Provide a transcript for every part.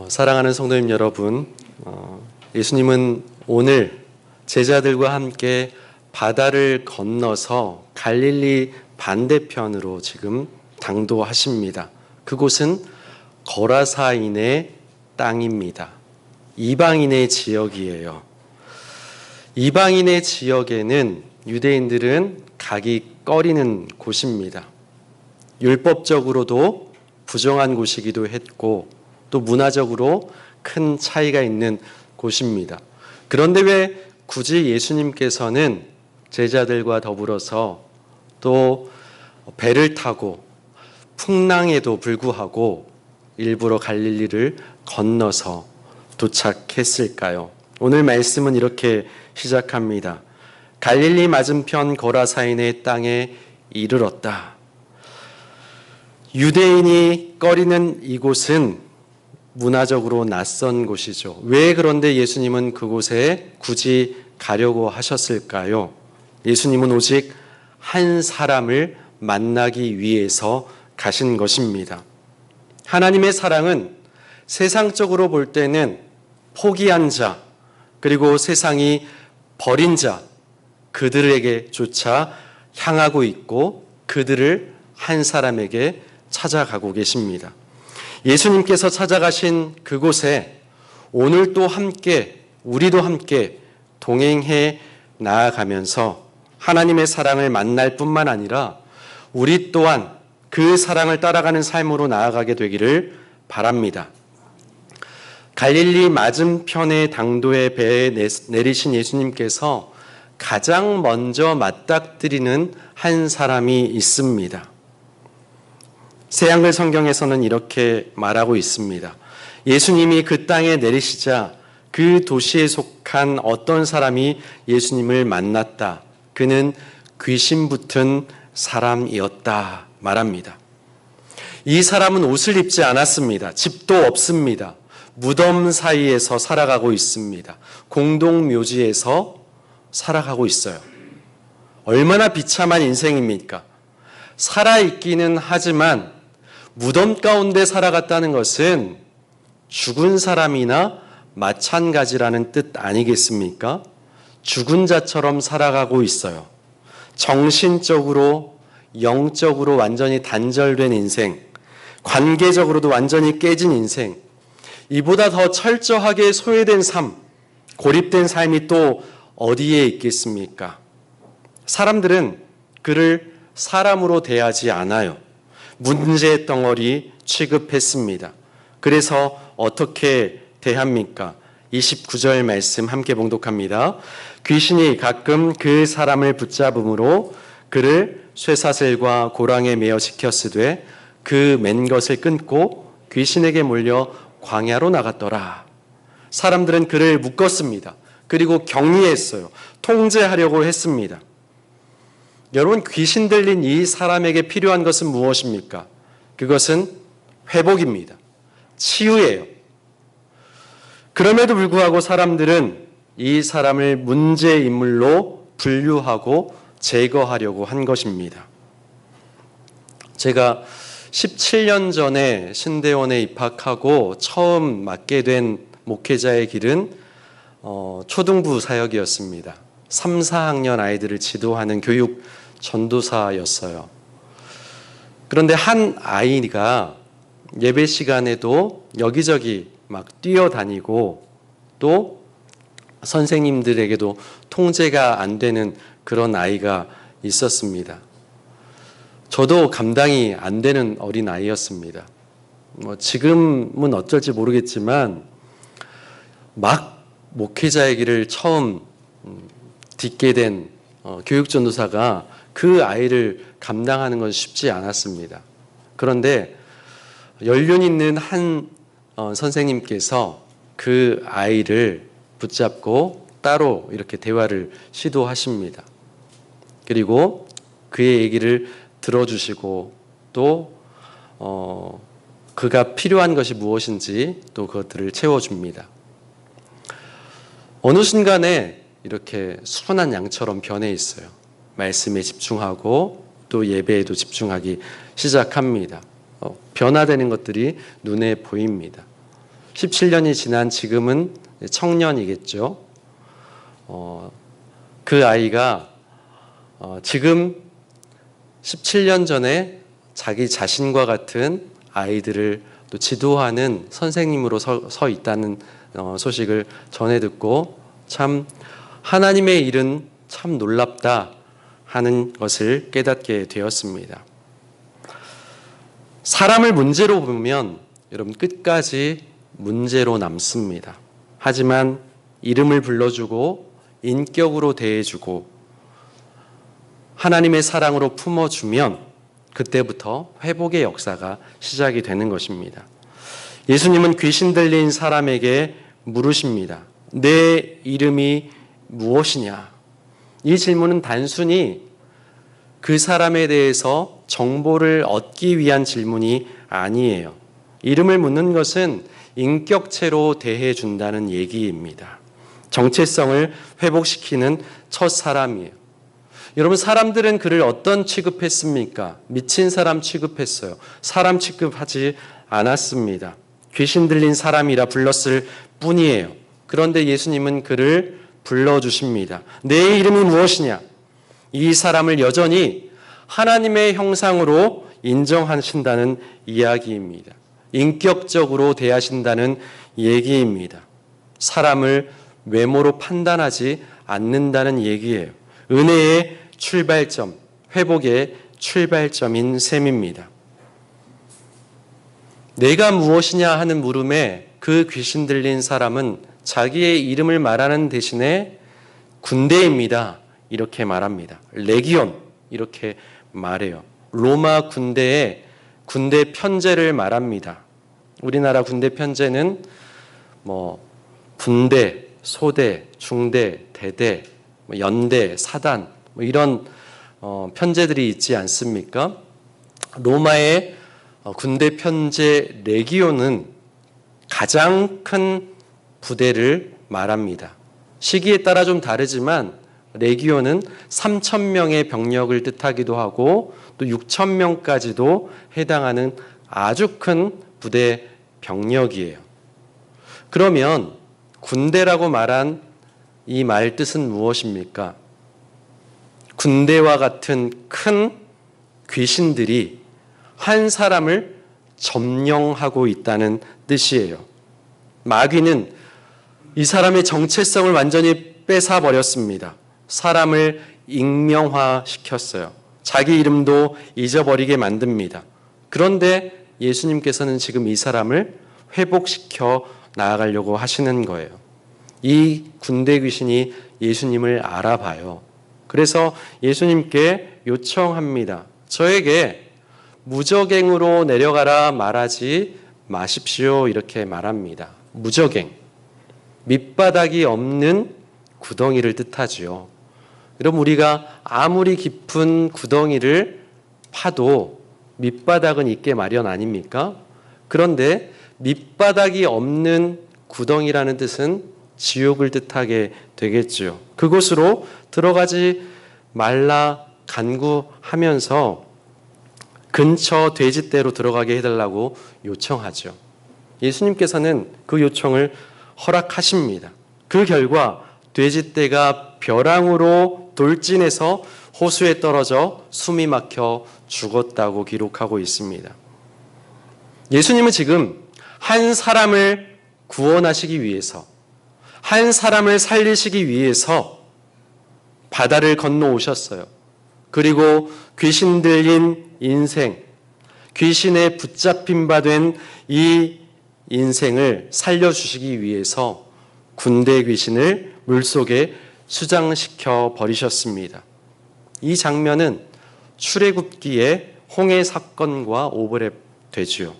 어, 사랑하는 성도님 여러분, 어, 예수님은 오늘 제자들과 함께 바다를 건너서 갈릴리 반대편으로 지금 당도하십니다. 그곳은 거라사인의 땅입니다. 이방인의 지역이에요. 이방인의 지역에는 유대인들은 가기 꺼리는 곳입니다. 율법적으로도 부정한 곳이기도 했고 또 문화적으로 큰 차이가 있는 곳입니다. 그런데 왜 굳이 예수님께서는 제자들과 더불어서 또 배를 타고 풍랑에도 불구하고 일부러 갈릴리를 건너서 도착했을까요? 오늘 말씀은 이렇게 시작합니다. 갈릴리 맞은편 고라사인의 땅에 이르렀다. 유대인이 꺼리는 이곳은 문화적으로 낯선 곳이죠. 왜 그런데 예수님은 그곳에 굳이 가려고 하셨을까요? 예수님은 오직 한 사람을 만나기 위해서 가신 것입니다. 하나님의 사랑은 세상적으로 볼 때는 포기한 자, 그리고 세상이 버린 자, 그들에게조차 향하고 있고 그들을 한 사람에게 찾아가고 계십니다. 예수님께서 찾아가신 그곳에 오늘 또 함께, 우리도 함께 동행해 나아가면서 하나님의 사랑을 만날 뿐만 아니라 우리 또한 그 사랑을 따라가는 삶으로 나아가게 되기를 바랍니다. 갈릴리 맞은편의 당도의 배에 내리신 예수님께서 가장 먼저 맞닥뜨리는 한 사람이 있습니다. 새한글 성경에서는 이렇게 말하고 있습니다. 예수님이 그 땅에 내리시자 그 도시에 속한 어떤 사람이 예수님을 만났다. 그는 귀신 붙은 사람이었다. 말합니다. 이 사람은 옷을 입지 않았습니다. 집도 없습니다. 무덤 사이에서 살아가고 있습니다. 공동 묘지에서 살아가고 있어요. 얼마나 비참한 인생입니까? 살아있기는 하지만 무덤 가운데 살아갔다는 것은 죽은 사람이나 마찬가지라는 뜻 아니겠습니까? 죽은 자처럼 살아가고 있어요. 정신적으로, 영적으로 완전히 단절된 인생, 관계적으로도 완전히 깨진 인생, 이보다 더 철저하게 소외된 삶, 고립된 삶이 또 어디에 있겠습니까? 사람들은 그를 사람으로 대하지 않아요. 문제 덩어리 취급했습니다. 그래서 어떻게 대합니까? 29절 말씀 함께 봉독합니다. 귀신이 가끔 그 사람을 붙잡음으로 그를 쇠사슬과 고랑에 매어 지켰으되 그 맨 것을 끊고 귀신에게 몰려 광야로 나갔더라. 사람들은 그를 묶었습니다. 그리고 격리했어요. 통제하려고 했습니다. 여러분 귀신 들린 이 사람에게 필요한 것은 무엇입니까? 그것은 회복입니다. 치유예요. 그럼에도 불구하고 사람들은 이 사람을 문제 인물로 분류하고 제거하려고 한 것입니다. 제가 17년 전에 신대원에 입학하고 처음 맡게 된 목회자의 길은 어, 초등부 사역이었습니다. 3, 4학년 아이들을 지도하는 교육 전도사였어요. 그런데 한 아이가 예배 시간에도 여기저기 막 뛰어다니고 또 선생님들에게도 통제가 안 되는 그런 아이가 있었습니다. 저도 감당이 안 되는 어린 아이였습니다. 뭐 지금은 어쩔지 모르겠지만 막 목회자의 길을 처음 음, 딛게 된 어, 교육전도사가 그 아이를 감당하는 건 쉽지 않았습니다. 그런데 연륜 있는 한 어, 선생님께서 그 아이를 붙잡고 따로 이렇게 대화를 시도하십니다. 그리고 그의 얘기를 들어주시고 또 어, 그가 필요한 것이 무엇인지 또 그것들을 채워줍니다. 어느 순간에 이렇게 순한 양처럼 변해 있어요. 말씀에 집중하고 또 예배에도 집중하기 시작합니다. 어, 변화되는 것들이 눈에 보입니다. 17년이 지난 지금은 청년이겠죠. 어, 그 아이가 어, 지금 17년 전에 자기 자신과 같은 아이들을 또 지도하는 선생님으로 서, 서 있다는 어, 소식을 전해 듣고 참 하나님의 일은 참 놀랍다 하는 것을 깨닫게 되었습니다. 사람을 문제로 보면 여러분 끝까지 문제로 남습니다. 하지만 이름을 불러주고 인격으로 대해주고 하나님의 사랑으로 품어주면 그때부터 회복의 역사가 시작이 되는 것입니다. 예수님은 귀신 들린 사람에게 물으십니다. 내 이름이 무엇이냐? 이 질문은 단순히 그 사람에 대해서 정보를 얻기 위한 질문이 아니에요. 이름을 묻는 것은 인격체로 대해 준다는 얘기입니다. 정체성을 회복시키는 첫 사람이에요. 여러분, 사람들은 그를 어떤 취급했습니까? 미친 사람 취급했어요. 사람 취급하지 않았습니다. 귀신 들린 사람이라 불렀을 뿐이에요. 그런데 예수님은 그를 불러주십니다. 내 이름이 무엇이냐? 이 사람을 여전히 하나님의 형상으로 인정하신다는 이야기입니다. 인격적으로 대하신다는 얘기입니다. 사람을 외모로 판단하지 않는다는 얘기예요. 은혜의 출발점, 회복의 출발점인 셈입니다. 내가 무엇이냐 하는 물음에 그 귀신 들린 사람은 자기의 이름을 말하는 대신에 군대입니다. 이렇게 말합니다. 레기온 이렇게 말해요. 로마 군대의 군대 편제를 말합니다. 우리나라 군대 편제는 뭐 분대, 소대, 중대, 대대, 뭐 연대, 사단 뭐 이런 어, 편제들이 있지 않습니까? 로마의 어, 군대 편제 레기온은 가장 큰 부대를 말합니다. 시기에 따라 좀 다르지만 레기온은 3천 명의 병력을 뜻하기도 하고 또 6천 명까지도 해당하는 아주 큰 부대 병력이에요. 그러면 군대라고 말한 이 말 뜻은 무엇입니까? 군대와 같은 큰 귀신들이 한 사람을 점령하고 있다는 뜻이에요. 마귀는 이 사람의 정체성을 완전히 뺏어 버렸습니다. 사람을 익명화 시켰어요. 자기 이름도 잊어버리게 만듭니다. 그런데 예수님께서는 지금 이 사람을 회복시켜 나아가려고 하시는 거예요. 이 군대 귀신이 예수님을 알아봐요. 그래서 예수님께 요청합니다. 저에게 무적행으로 내려가라 말하지 마십시오. 이렇게 말합니다. 무적행. 밑바닥이 없는 구덩이를 뜻하지요. 여러분, 우리가 아무리 깊은 구덩이를 파도 밑바닥은 있게 마련 아닙니까? 그런데 밑바닥이 없는 구덩이라는 뜻은 지옥을 뜻하게 되겠지요. 그곳으로 들어가지 말라 간구하면서 근처 돼지떼로 들어가게 해달라고 요청하죠. 예수님께서는 그 요청을 허락하십니다. 그 결과 돼지떼가 벼랑으로 돌진해서 호수에 떨어져 숨이 막혀 죽었다고 기록하고 있습니다. 예수님은 지금 한 사람을 구원하시기 위해서, 한 사람을 살리시기 위해서 바다를 건너 오셨어요. 그리고 귀신 들린 인생, 귀신에 붙잡힌 바 된 이 인생을 살려주시기 위해서 군대 귀신을 물속에 수장시켜 버리셨습니다. 이 장면은 출애굽기의 홍해 사건과 오버랩 되지요.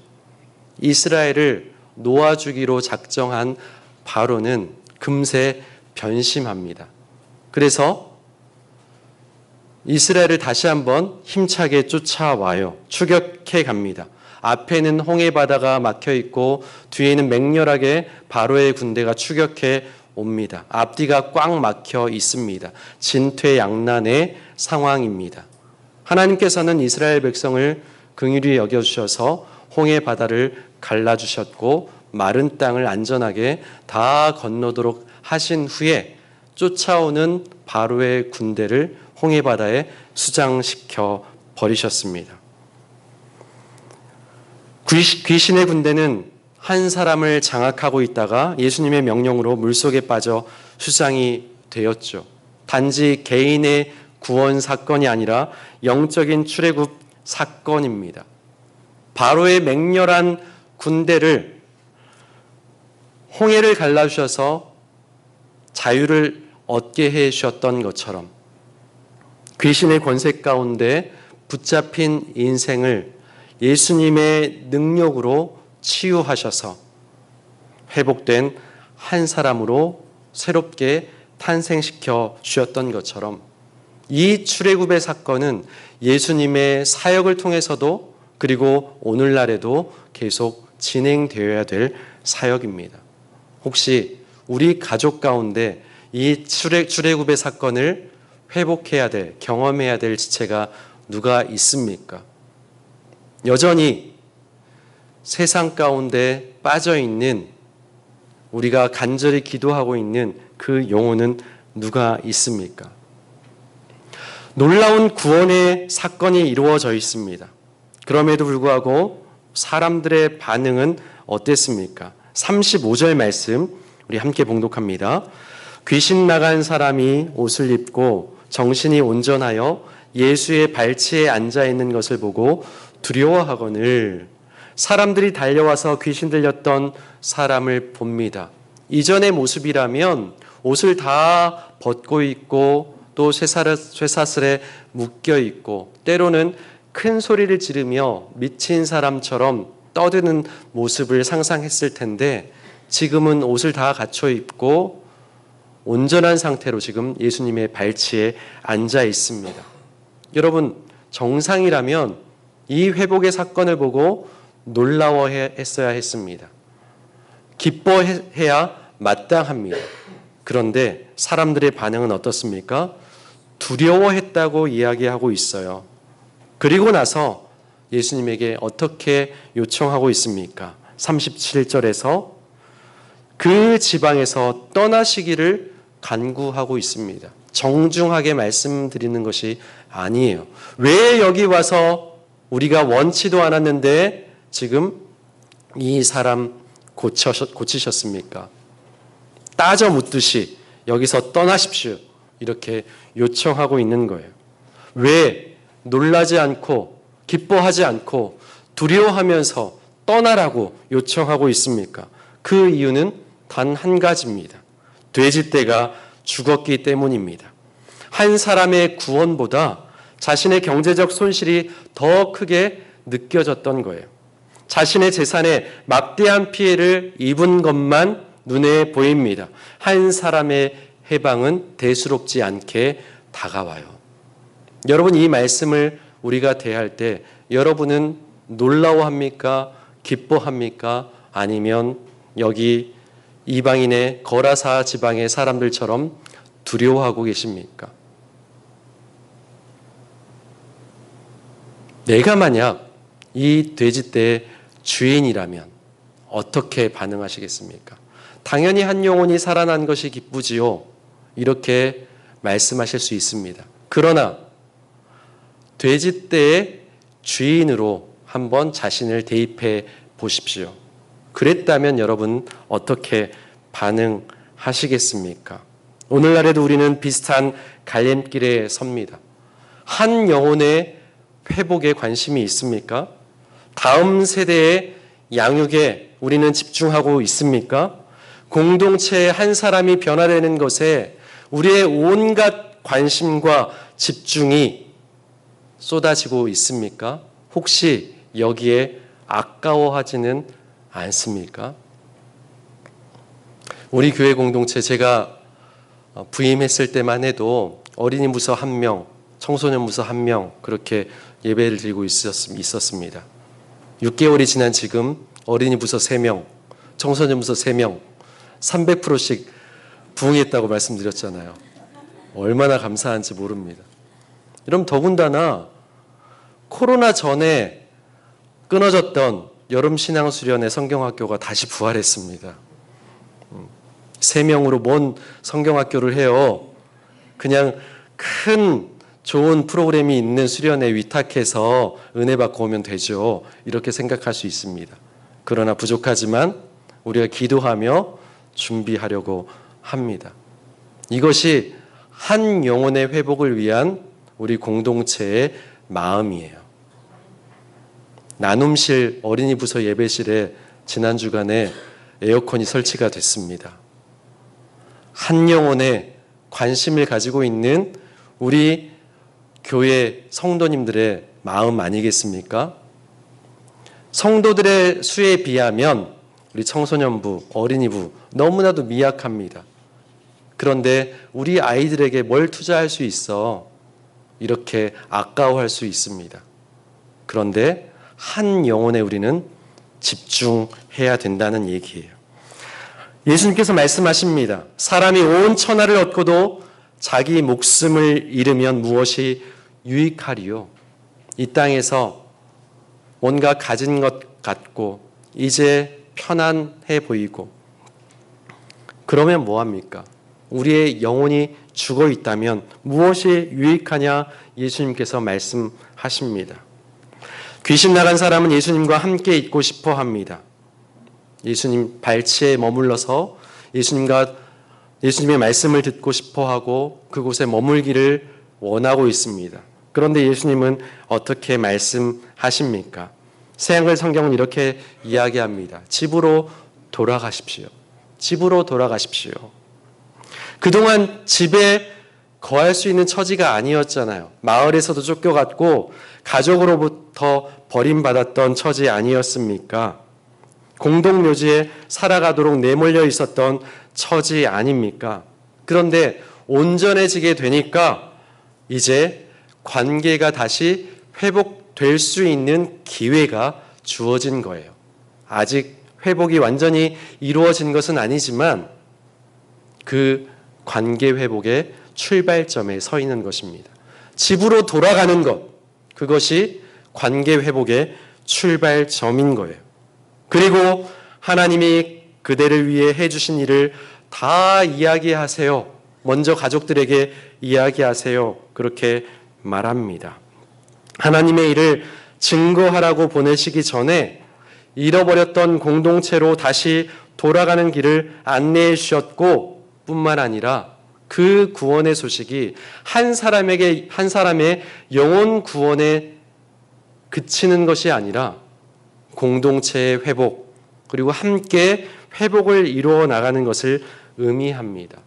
이스라엘을 놓아주기로 작정한 바로는 금세 변심합니다. 그래서 이스라엘을 다시 한번 힘차게 쫓아와요. 추격해 갑니다. 앞에는 홍해 바다가 막혀 있고 뒤에는 맹렬하게 바로의 군대가 추격해 옵니다. 앞뒤가 꽉 막혀 있습니다. 진퇴양난의 상황입니다. 하나님께서는 이스라엘 백성을 긍휼히 여겨 주셔서 홍해 바다를 갈라 주셨고 마른 땅을 안전하게 다 건너도록 하신 후에 쫓아오는 바로의 군대를 홍해 바다에 수장시켜 버리셨습니다. 귀- 귀신의 군대는 한 사람을 장악하고 있다가 예수님의 명령으로 물속에 빠져 수장이 되었죠. 단지 개인의 구원 사건이 아니라 영적인 출애굽 사건입니다. 바로의 맹렬한 군대를 홍해를 갈라주셔서 자유를 얻게 해 주셨던 것처럼 귀신의 권세 가운데 붙잡힌 인생을 예수님의 능력으로 치유하셔서 회복된 한 사람으로 새롭게 탄생시켜 주셨던 것처럼 이 출애굽의 사건은 예수님의 사역을 통해서도 그리고 오늘날에도 계속 진행되어야 될 사역입니다. 혹시 우리 가족 가운데 이 출애, 출애굽의 사건을 회복해야 될, 경험해야 될 지체가 누가 있습니까? 여전히 세상 가운데 빠져 있는 우리가 간절히 기도하고 있는 그 영혼은 누가 있습니까? 놀라운 구원의 사건이 이루어져 있습니다. 그럼에도 불구하고 사람들의 반응은 어땠습니까? 35절 말씀 우리 함께 봉독합니다. 귀신 나간 사람이 옷을 입고 정신이 온전하여 예수의 발치에 앉아 있는 것을 보고 두려워하거늘 사람들이 달려와서 귀신 들렸던 사람을 봅니다. 이전의 모습이라면 옷을 다 벗고 있고 또 쇠사슬에 묶여 있고 때로는 큰 소리를 지르며 미친 사람처럼 떠드는 모습을 상상했을 텐데 지금은 옷을 다 갖춰 입고 온전한 상태로 지금 예수님의 발치에 앉아 있습니다. 여러분, 정상이라면 이 회복의 사건을 보고 놀라워했어야 했습니다. 기뻐해야 마땅합니다. 그런데 사람들의 반응은 어떻습니까? 두려워했다고 이야기하고 있어요. 그리고 나서 예수님에게 어떻게 요청하고 있습니까? 37절에서 그 지방에서 떠나시기를 간구하고 있습니다. 정중하게 말씀드리는 것이 아니에요. 왜 여기 와서 우리가 원치도 않았는데 지금 이 사람 고쳐셨, 고치셨습니까? 따져 묻듯이 여기서 떠나십시오. 이렇게 요청하고 있는 거예요. 왜 놀라지 않고 기뻐하지 않고 두려워하면서 떠나라고 요청하고 있습니까? 그 이유는 단 한 가지입니다. 돼지떼가 죽었기 때문입니다. 한 사람의 구원보다 자신의 경제적 손실이 더 크게 느껴졌던 거예요. 자신의 재산에 막대한 피해를 입은 것만 눈에 보입니다. 한 사람의 해방은 대수롭지 않게 다가와요. 여러분 이 말씀을 우리가 대할 때 여러분은 놀라워합니까? 기뻐합니까? 아니면 여기 이방인의 거라사 지방의 사람들처럼 두려워하고 계십니까? 내가 만약 이 돼지떼의 주인이라면 어떻게 반응하시겠습니까? 당연히 한 영혼이 살아난 것이 기쁘지요. 이렇게 말씀하실 수 있습니다. 그러나 돼지떼의 주인으로 한번 자신을 대입해 보십시오. 그랬다면 여러분 어떻게 반응하시겠습니까? 오늘날에도 우리는 비슷한 갈림길에 섭니다. 한 영혼의 회복에 관심이 있습니까? 다음 세대의 양육에 우리는 집중하고 있습니까? 공동체의 한 사람이 변화되는 것에 우리의 온갖 관심과 집중이 쏟아지고 있습니까? 혹시 여기에 아까워하지는 않습니까? 우리 교회 공동체 제가 부임했을 때만 해도 어린이 부서 한 명, 청소년 부서 한 명 그렇게 예배를 드리고 있었습니다. 6개월이 지난 지금 어린이 부서 3명, 청소년 부서 3명, 300%씩 부응했다고 말씀드렸잖아요. 얼마나 감사한지 모릅니다. 이럼 더군다나 코로나 전에 끊어졌던 여름 신앙 수련회 성경학교가 다시 부활했습니다. 음, 세 명으로 뭔 성경학교를 해요? 그냥 큰 좋은 프로그램이 있는 수련회 위탁해서 은혜 받고 오면 되죠. 이렇게 생각할 수 있습니다. 그러나 부족하지만 우리가 기도하며 준비하려고 합니다. 이것이 한 영혼의 회복을 위한 우리 공동체의 마음이에요. 나눔실 어린이 부서 예배실에 지난 주간에 에어컨이 설치가 됐습니다. 한 영혼에 관심을 가지고 있는 우리 교회 성도님들의 마음 아니겠습니까? 성도들의 수에 비하면 우리 청소년부, 어린이부 너무나도 미약합니다. 그런데 우리 아이들에게 뭘 투자할 수 있어? 이렇게 아까워할 수 있습니다. 그런데 한 영혼에 우리는 집중해야 된다는 얘기예요. 예수님께서 말씀하십니다. 사람이 온 천하를 얻고도 자기 목숨을 잃으면 무엇이 유익하리요? 이 땅에서 뭔가 가진 것 같고 이제 편안해 보이고 그러면 뭐 합니까? 우리의 영혼이 죽어 있다면 무엇이 유익하냐 예수님께서 말씀하십니다. 귀신 나간 사람은 예수님과 함께 있고 싶어 합니다. 예수님 발치에 머물러서 예수님과 예수님의 말씀을 듣고 싶어 하고 그곳에 머물기를 원하고 있습니다. 그런데 예수님은 어떻게 말씀하십니까? 새한글 성경은 이렇게 이야기합니다. 집으로 돌아가십시오. 집으로 돌아가십시오. 그동안 집에 거할 수 있는 처지가 아니었잖아요. 마을에서도 쫓겨갔고 가족으로부터 버림받았던 처지 아니었습니까? 공동묘지에 살아가도록 내몰려 있었던 처지 아닙니까? 그런데 온전해지게 되니까 이제 관계가 다시 회복될 수 있는 기회가 주어진 거예요. 아직 회복이 완전히 이루어진 것은 아니지만 그 관계 회복의 출발점에 서 있는 것입니다. 집으로 돌아가는 것, 그것이 관계 회복의 출발점인 거예요. 그리고 하나님이 그대를 위해 해주신 일을 다 이야기하세요. 먼저 가족들에게 이야기하세요. 그렇게 말합니다. 하나님의 일을 증거하라고 보내시기 전에 잃어버렸던 공동체로 다시 돌아가는 길을 안내해 주셨고 뿐만 아니라 그 구원의 소식이 한 사람에게 한 사람의 영혼 구원에 그치는 것이 아니라 공동체의 회복 그리고 함께 회복을 이루어 나가는 것을 의미합니다.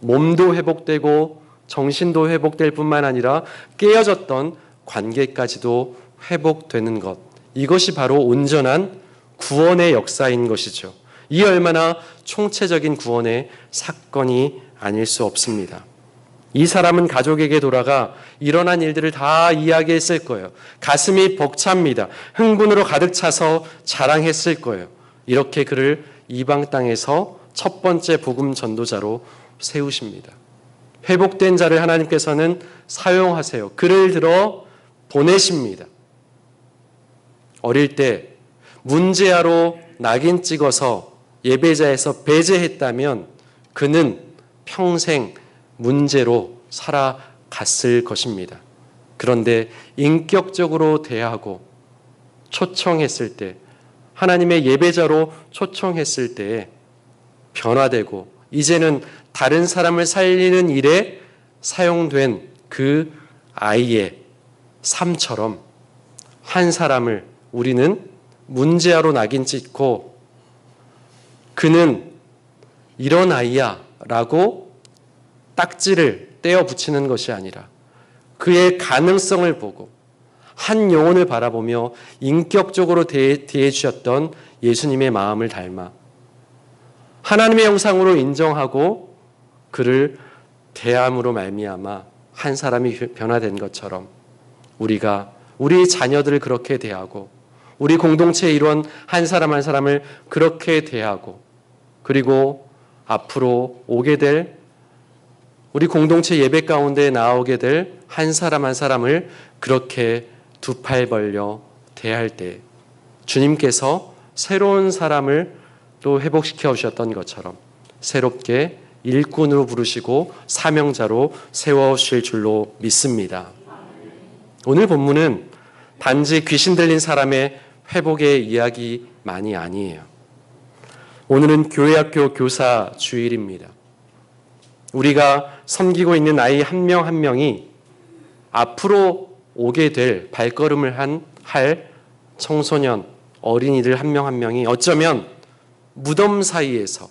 몸도 회복되고 정신도 회복될 뿐만 아니라 깨어졌던 관계까지도 회복되는 것. 이것이 바로 온전한 구원의 역사인 것이죠. 이 얼마나 총체적인 구원의 사건이 아닐 수 없습니다. 이 사람은 가족에게 돌아가 일어난 일들을 다 이야기했을 거예요. 가슴이 벅찹니다. 흥분으로 가득 차서 자랑했을 거예요. 이렇게 그를 이방 땅에서 첫 번째 복음 전도자로 세우십니다. 회복된 자를 하나님께서는 사용하세요. 그를 들어 보내십니다. 어릴 때 문제아로 낙인 찍어서 예배자에서 배제했다면 그는 평생 문제로 살아갔을 것입니다. 그런데 인격적으로 대하고 초청했을 때 하나님의 예배자로 초청했을 때 변화되고 이제는 다른 사람을 살리는 일에 사용된 그 아이의 삶처럼 한 사람을 우리는 문제아로 낙인 찍고 그는 이런 아이야 라고 딱지를 떼어 붙이는 것이 아니라 그의 가능성을 보고 한 영혼을 바라보며 인격적으로 대해, 주셨던 예수님의 마음을 닮아 하나님의 형상으로 인정하고 그를 대함으로 말미암아 한 사람이 변화된 것처럼 우리가 우리 자녀들을 그렇게 대하고 우리 공동체의 일원 한 사람 한 사람을 그렇게 대하고 그리고 앞으로 오게 될 우리 공동체 예배 가운데 나오게 될 한 사람 한 사람을 그렇게 두 팔 벌려 대할 때 주님께서 새로운 사람을 또 회복시켜 주셨던 것처럼 새롭게 일꾼으로 부르시고 사명자로 세워 주실 줄로 믿습니다. 오늘 본문은 단지 귀신 들린 사람의 회복의 이야기만이 아니에요. 오늘은 교회학교 교사 주일입니다. 우리가 섬기고 있는 아이 한 명한 명이 앞으로 오게 될 발걸음을 한 할 청소년 어린이들 한 명한 명이 어쩌면 무덤 사이에서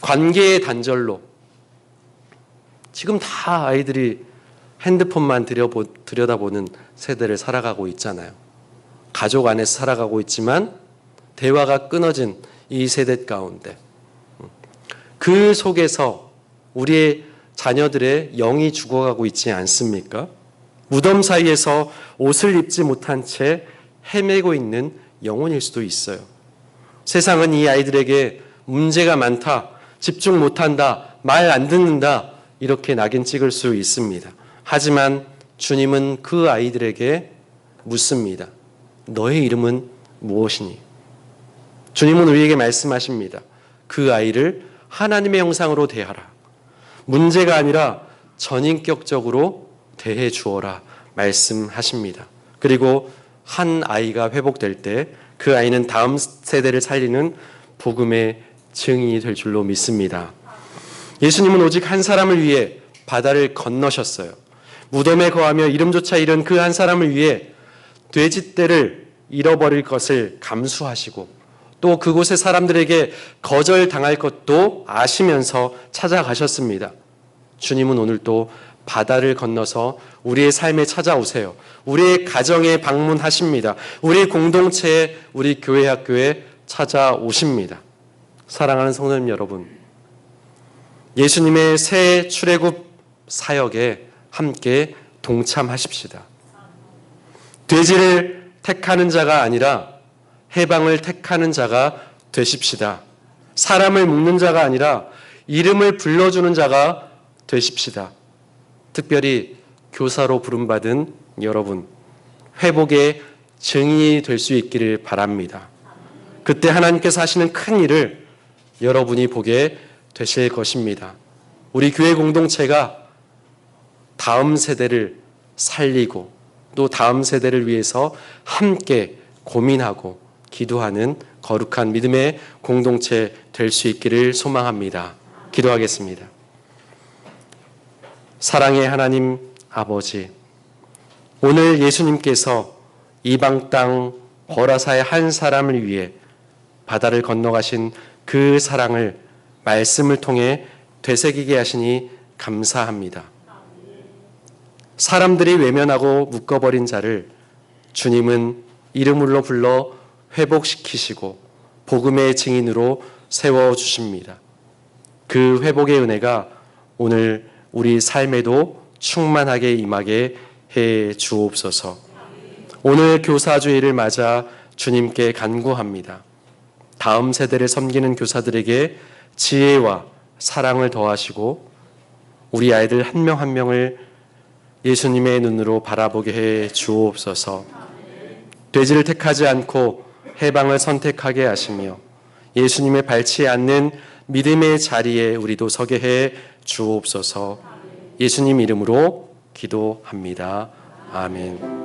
관계의 단절로 지금 다 아이들이 핸드폰만 들여보, 들여다보는 세대를 살아가고 있잖아요. 가족 안에서 살아가고 있지만 대화가 끊어진 이 세대 가운데 그 속에서 우리의 자녀들의 영이 죽어가고 있지 않습니까? 무덤 사이에서 옷을 입지 못한 채 헤매고 있는 영혼일 수도 있어요. 세상은 이 아이들에게 문제가 많다, 집중 못한다, 말 안 듣는다, 이렇게 낙인 찍을 수 있습니다. 하지만 주님은 그 아이들에게 묻습니다. 너의 이름은 무엇이니? 주님은 우리에게 말씀하십니다. 그 아이를 하나님의 형상으로 대하라. 문제가 아니라 전인격적으로 대해 주어라. 말씀하십니다. 그리고 한 아이가 회복될 때 그 아이는 다음 세대를 살리는 복음의 증인이 될 줄로 믿습니다. 예수님은 오직 한 사람을 위해 바다를 건너셨어요. 무덤에 거하며 이름조차 잃은 그 한 사람을 위해 돼지떼를 잃어버릴 것을 감수하시고 또 그곳의 사람들에게 거절당할 것도 아시면서 찾아가셨습니다. 주님은 오늘 또 바다를 건너서 우리의 삶에 찾아오세요. 우리의 가정에 방문하십니다. 우리 공동체에, 우리 교회 학교에 찾아오십니다. 사랑하는 성도님 여러분, 예수님의 새 출애굽 사역에 함께 동참하십시다. 돼지를 택하는 자가 아니라 해방을 택하는 자가 되십시다. 사람을 묶는 자가 아니라 이름을 불러주는 자가 되십시다. 특별히 교사로 부름받은 여러분, 회복의 증인이 될 수 있기를 바랍니다. 그때 하나님께서 하시는 큰 일을 여러분이 보게 되실 것입니다. 우리 교회 공동체가 다음 세대를 살리고 또 다음 세대를 위해서 함께 고민하고 기도하는 거룩한 믿음의 공동체 될 수 있기를 소망합니다. 기도하겠습니다. 사랑의 하나님 아버지, 오늘 예수님께서 이방 땅 버라사의 한 사람을 위해 바다를 건너가신 그 사랑을 말씀을 통해 되새기게 하시니 감사합니다. 사람들이 외면하고 묶어버린 자를 주님은 이름으로 불러 회복시키시고 복음의 증인으로 세워 주십니다. 그 회복의 은혜가 오늘 우리 삶에도 충만하게 임하게 해 주옵소서. 오늘 교사주의를 맞아 주님께 간구합니다. 다음 세대를 섬기는 교사들에게 지혜와 사랑을 더하시고 우리 아이들 한 명한 명을 예수님의 눈으로 바라보게 해 주옵소서. 돼지를 택하지 않고 해방을 선택하게 하시며 예수님의 밟지 않는 믿음의 자리에 우리도 서게 해 주옵소서. 예수님 이름으로 기도합니다. 아멘.